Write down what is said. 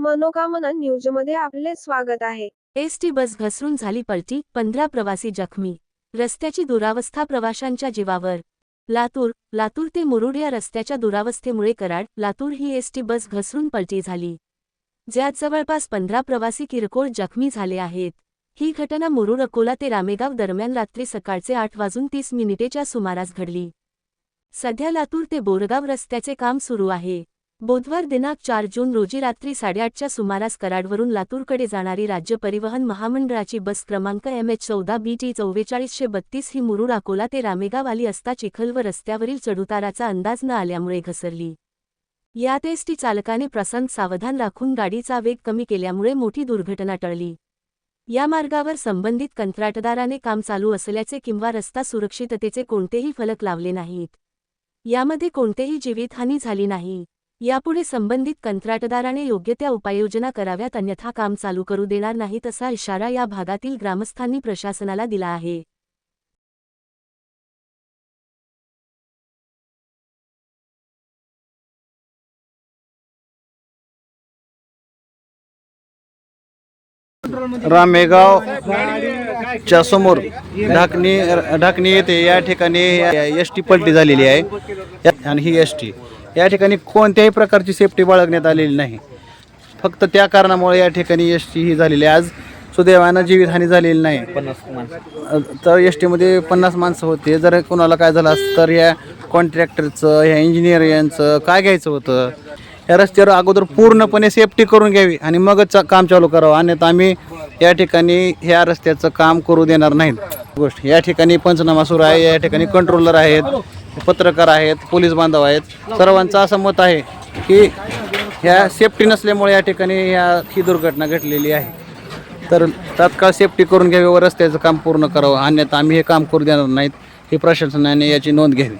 मनोकामना न्यूजमध्ये आपले स्वागत आहे. एस टी बस घसरून झाली पलटी पंधरा प्रवासी जखमी. रस्त्याची दुरावस्था प्रवाशांच्या जीवावर. लातूर लातूर ते मुरुड या रस्त्याच्या दुरावस्थेमुळे कराड लातूर ही एसटी बस घसरून पलटी झाली. ज्यात जवळपास पंधरा प्रवासी किरकोळ जखमी झाले आहेत. ही घटना मुरुड अकोला ते रामेगाव दरम्यान रात्री सकाळचे आठ वाजून तीस मिनिटेच्या सुमारास घडली. सध्या लातूर ते बोरगाव रस्त्याचे काम सुरू आहे. बुधवार दिनांक चार जून रोजी रात्री साडेआठच्या सुमारास कराडवरून लातूरकडे जाणारी राज्य परिवहन महामंडळाची बस क्रमांक एम एच चौदा बी टी चव्वेचाळीसशे बत्तीस ही मुरुड अकोला ते रामेगाव आली असता चिखल व रस्त्यावरील चढउताराचा अंदाज न आल्यामुळे घसरली. यात एस टी चालकाने प्रसंग सावधान राखून गाडीचा वेग कमी केल्यामुळे मोठी दुर्घटना टळली. या मार्गावर संबंधित कंत्राटदाराने काम चालू असल्याचे किंवा रस्ता सुरक्षिततेचे कोणतेही फलक लावले नाहीत. यामध्ये कोणतेही जीवितहानी झाली नाही. यापुढे संबंधित कंत्राटदाराने योग्य त्या उपाययोजना कराव्यात अन्यथा काम चालू करू देणार नाहीत असा इशारा या भागातील ग्रामस्थांनी प्रशासनाला दिला आहे. रामेगावच्या समोर ढाकणी ढाकणी येथे या ठिकाणी एस टी पलटी झालेली आहे. आणि ही एस टी या ठिकाणी कोणत्याही प्रकारची सेफ्टी बाळगण्यात आलेली नाही. फक्त त्या कारणामुळे या ठिकाणी एस टी ही झालेली आहे. आज सुदैवानं जीवितहानी झालेली नाही. अ, तर एस टीमध्ये पन्नास माणसं होते. जर कोणाला काय झालं असतं तर या कॉन्ट्रॅक्टरचं ह्या इंजिनियर यांचं काय घ्यायचं होतं? या रस्त्यावर अगोदर पूर्णपणे सेफ्टी करून घ्यावी आणि मगच काम चालू करावं. अन्यथा आम्ही या ठिकाणी ह्या रस्त्याचं काम करू देणार नाहीत गोष्ट या ठिकाणी पंचनामा सुरू आहे या ठिकाणी कंट्रोलर आहेत. पत्रकार आहेत पोलीस बांधव आहेत. सर्वांचं असं मत आहे की ह्या सेफ्टी नसल्यामुळे या ठिकाणी ह्या ही दुर्घटना घडलेली आहे. तर तात्काळ सेफ्टी करून घ्यावी व रस्त्याचं काम पूर्ण करावं. अन्यथा आम्ही हे काम करू देणार नाहीत. हे प्रशासनाने याची नोंद घ्यावी.